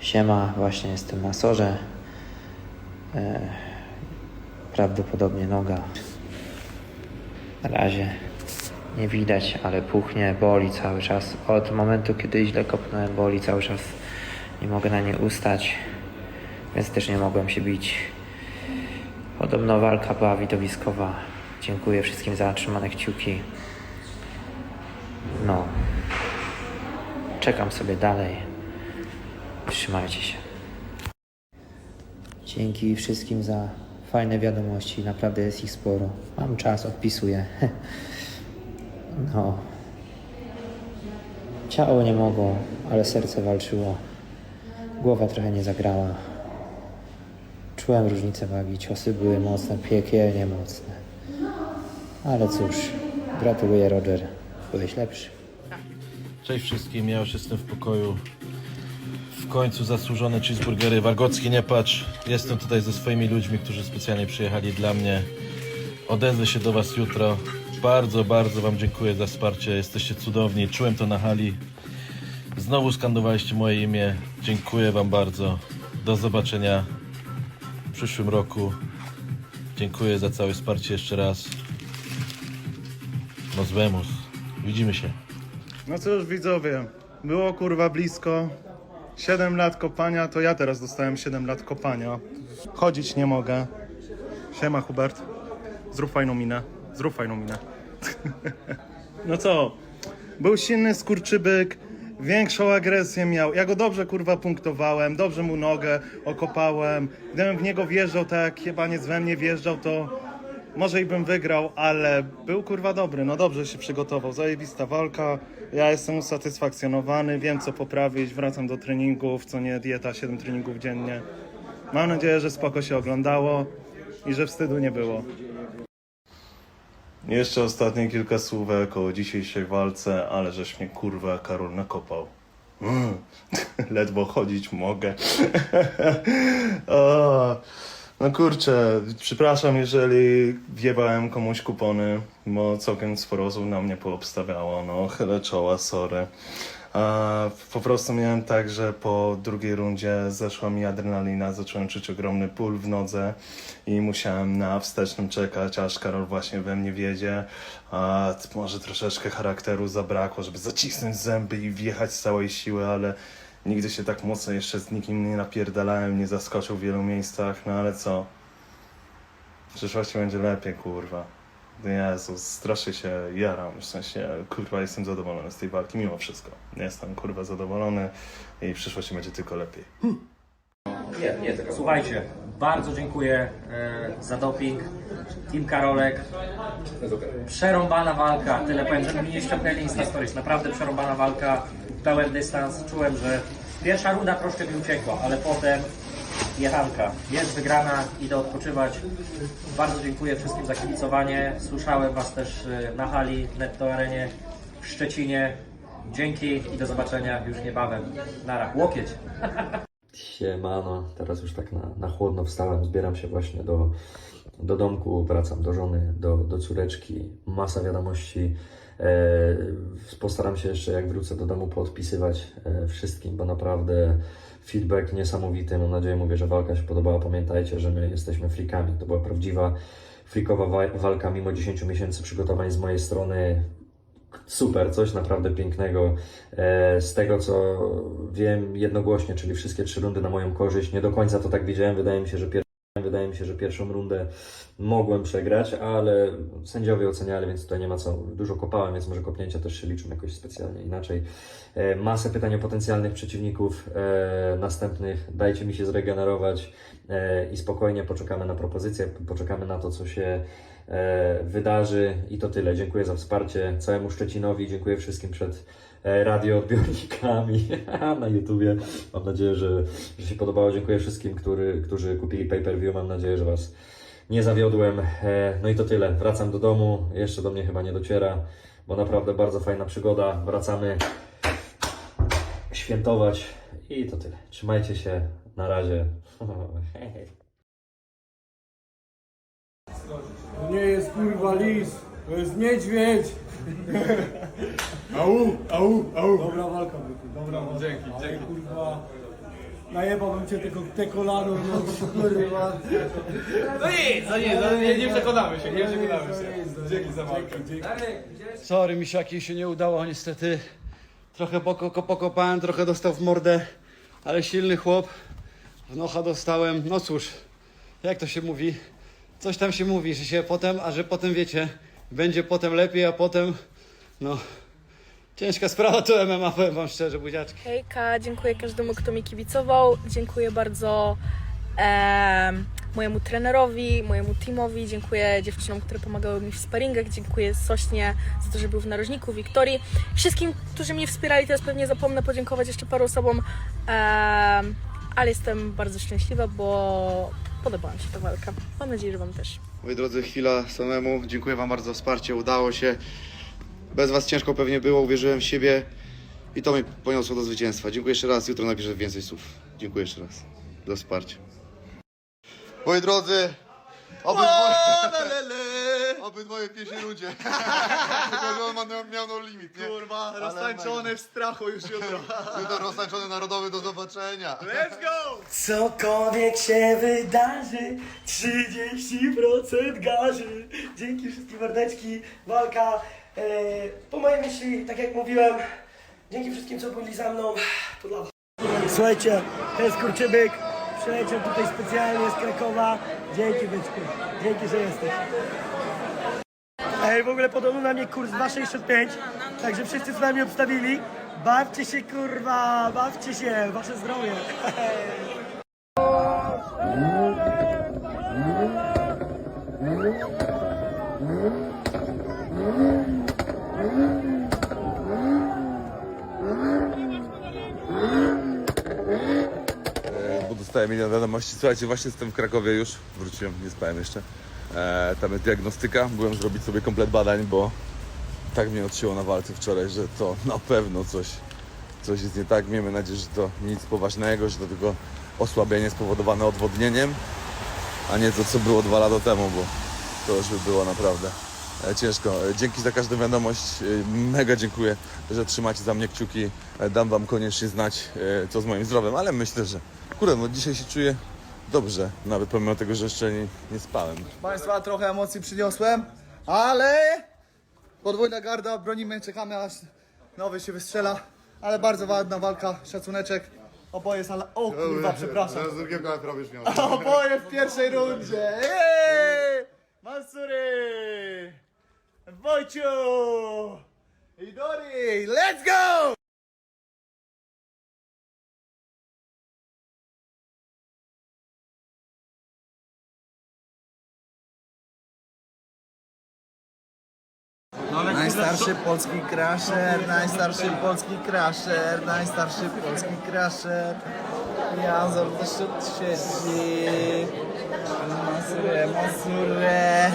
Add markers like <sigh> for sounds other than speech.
Siema, właśnie jestem na sorze. E, prawdopodobnie noga. Na razie nie widać, ale puchnie, boli cały czas. Od momentu, kiedy źle kopnąłem, boli cały czas. Nie mogę na nie ustać, więc też nie mogłem się bić. Podobno walka była widowiskowa. Dziękuję wszystkim za trzymane kciuki. No. Czekam sobie dalej. Trzymajcie się. Dzięki wszystkim za fajne wiadomości. Naprawdę jest ich sporo. Mam czas, odpisuję. <laughs> No. Ciało nie mogło, ale serce walczyło. Głowa trochę nie zagrała. Czułem różnicę wagi. Ciosy były mocne, piekielnie mocne. Ale cóż, gratuluję Roger. Byłeś lepszy. Cześć wszystkim, ja już jestem w pokoju. W końcu zasłużone cheeseburgery. Wargocki, nie patrz. Jestem tutaj ze swoimi ludźmi, którzy specjalnie przyjechali dla mnie. Odezwę się do Was jutro. Bardzo, bardzo Wam dziękuję za wsparcie. Jesteście cudowni. Czułem to na hali. Znowu skandowaliście moje imię. Dziękuję Wam bardzo. Do zobaczenia w przyszłym roku. Dziękuję za całe wsparcie jeszcze raz. Nos vemos. Widzimy się. No cóż widzowie, było kurwa blisko. 7 lat kopania, to ja teraz dostałem 7 lat kopania. Chodzić nie mogę. Siema Hubert. Zrób fajną minę. Zrób fajną minę. <laughs> no co? Był silny skurczybyk, większą agresję miał. Ja go dobrze kurwa punktowałem, dobrze mu nogę okopałem. Gdybym w niego wjeżdżał tak jak jebaniec we mnie wjeżdżał, to może i bym wygrał, ale był kurwa dobry, no dobrze się przygotował, zajebista walka, ja jestem usatysfakcjonowany, wiem co poprawić, wracam do treningów, co nie dieta, 7 treningów dziennie. Mam nadzieję, że spoko się oglądało i że wstydu nie było. Jeszcze ostatnie kilka słówek o dzisiejszej walce, ale żeś mnie kurwa Karol nakopał. Mm, <laughs> ledwo chodzić mogę. <laughs> o, no kurczę, przepraszam, jeżeli wjebałem komuś kupony, bo całkiem sporo osób na mnie poobstawiało, no chylę czoła, sorry. A po prostu miałem tak, że po drugiej rundzie zeszła mi adrenalina, zacząłem czuć ogromny ból w nodze i musiałem na wstecznym czekać, aż Karol właśnie we mnie wiedzie. A może troszeczkę charakteru zabrakło, żeby zacisnąć zęby i wjechać z całej siły, ale nigdy się tak mocno jeszcze z nikim nie napierdalałem, nie zaskoczył w wielu miejscach, no ale co? W przyszłości będzie lepiej, kurwa. Jezus, strasznie się jaram, w sensie, kurwa, jestem zadowolony z tej walki, mimo wszystko. Jestem, kurwa, zadowolony i w przyszłości będzie tylko lepiej. Słuchajcie, bardzo dziękuję e, za doping. Team Karolek. Przerąbana walka, tyle powiem, żeby mi nie ściągnęli Insta Stories. Naprawdę przerąbana walka, pełen dystans. Czułem, że pierwsza runda troszkę mi uciekła, ale potem jechanka. Jest wygrana, idę odpoczywać. Bardzo dziękuję wszystkim za kibicowanie. Słyszałem Was też e, na hali w Netto Arenie w Szczecinie. Dzięki i do zobaczenia już niebawem. Nara, łokieć. <laughs> Siemano, teraz już tak na, na chłodno wstałem, zbieram się właśnie do, do domku, wracam do żony, do, do córeczki, masa wiadomości. E, postaram się jeszcze jak wrócę do domu poodpisywać e, wszystkim, bo naprawdę feedback niesamowity. Mam nadzieję, mówię, że walka się podobała. Pamiętajcie, że my jesteśmy frikami. To była prawdziwa frikowa wa- walka mimo 10 miesięcy przygotowań z mojej strony super, coś naprawdę pięknego. E, Z tego co wiem jednogłośnie, czyli wszystkie trzy rundy na moją korzyść. Nie do końca to tak widziałem. Wydaje mi się, że pier... Wydaje mi się, że pierwszą rundę mogłem przegrać, ale sędziowie oceniali, więc tutaj nie ma co. Dużo kopałem, więc może kopnięcia też się liczą jakoś specjalnie inaczej. E, Masę pytań o potencjalnych przeciwników e, następnych. Dajcie mi się zregenerować e, i spokojnie poczekamy na propozycje, poczekamy na to, co się e, wydarzy i to tyle. Dziękuję za wsparcie całemu Szczecinowi, dziękuję wszystkim przed radioodbiornikami <laughs> na YouTubie. Mam nadzieję, że, że się podobało. Dziękuję wszystkim, który, którzy kupili pay-per-view. Mam nadzieję, że Was nie zawiodłem. E, No i to tyle. Wracam do domu. Jeszcze do mnie chyba nie dociera, bo naprawdę bardzo fajna przygoda. Wracamy świętować i to tyle. Trzymajcie się. Na razie. <laughs> Nie jest kurwa lis, to jest niedźwiedź. <laughs> Au, au, au. Dobra walka, byku, dobra walka. Dzięki, Ale, kurwa, Najebałbym cię tylko te kolano, no kurwa. No nic, no nic, no nie, nie przekonamy się, nie przekonamy się. Dzięki za walkę. Sorry, misiaki się nie udało niestety. Trochę poko, pokopałem, trochę dostał w mordę, ale silny chłop. W nocha dostałem. No cóż, jak to się mówi? Coś tam się mówi, że się potem, a że potem wiecie, będzie potem lepiej, a potem, no, ciężka sprawa to MMA, powiem wam szczerze, buziaczki. Hejka, dziękuję każdemu, kto mi kibicował. Dziękuję bardzo em, mojemu trenerowi, mojemu teamowi. Dziękuję dziewczynom, które pomagały mi w sparingach. Dziękuję Sośnie za to, że był w narożniku, Wiktorii. Wszystkim, którzy mnie wspierali, teraz pewnie zapomnę podziękować jeszcze paru osobom. Em, ale jestem bardzo szczęśliwa, bo podobała mi się ta walka. Mam nadzieję, że Wam też. Moi drodzy, chwila samemu. Dziękuję Wam bardzo za wsparcie, udało się. Bez Was ciężko pewnie było, uwierzyłem w siebie i to mnie poniosło do zwycięstwa. Dziękuję jeszcze raz, jutro napiszę więcej słów. Dziękuję jeszcze raz za wsparcie. Moi drodzy, obydwoje, obydwoje w pierwszej rundzie. <laughs> Tylko, że on ma, miał, no limit, nie? Kurwa, roztańczony w strachu już jutro. <laughs> jutro roztańczony narodowy, do zobaczenia. Cokolwiek się wydarzy, 30% garzy. Dzięki wszystkim mordeczki, walka. E, po mojej myśli, tak jak mówiłem, dzięki wszystkim, co byli za mną, to dla was. Słuchajcie, to jest Kurczybyk, przyleciał tutaj specjalnie z Krakowa. Dzięki byczku, dzięki, że jesteś. Ej, w ogóle podobno na mnie kurs 2,65, także wszyscy co nami obstawili, bawcie się kurwa, bawcie się, wasze zdrowie. bo dostałem milion wiadomości. Słuchajcie, właśnie jestem w Krakowie już, wróciłem, nie spałem jeszcze. E, tam jest diagnostyka, byłem zrobić sobie komplet badań, bo tak mnie odcięło na walce wczoraj, że to na pewno coś, coś jest nie tak. Miejmy nadzieję, że to nic poważnego, że to tylko osłabienie spowodowane odwodnieniem, a nie to, co było dwa lata temu, bo to już by było naprawdę e, ciężko. E, Dzięki za każdą wiadomość, e, mega dziękuję, że trzymacie za mnie kciuki. Dam wam koniecznie znać, co z moim zdrowiem, ale myślę, że kurde, no dzisiaj się czuję dobrze, nawet pomimo tego, że jeszcze nie, nie spałem. Państwa, trochę emocji przyniosłem, ale podwójna garda, bronimy, czekamy aż nowy się wystrzela, ale bardzo ładna walka, szacuneczek. Oboje sala... O kurwa, przepraszam. Z drugiego robisz miał. <laughs> Oboje w pierwszej rundzie. Eee! Mansury! Wojciu! I Dori! Let's go! Najstarszy polski crasher, najstarszy polski crasher, najstarszy polski crasher. Jazor to siedzi. Masure, masure.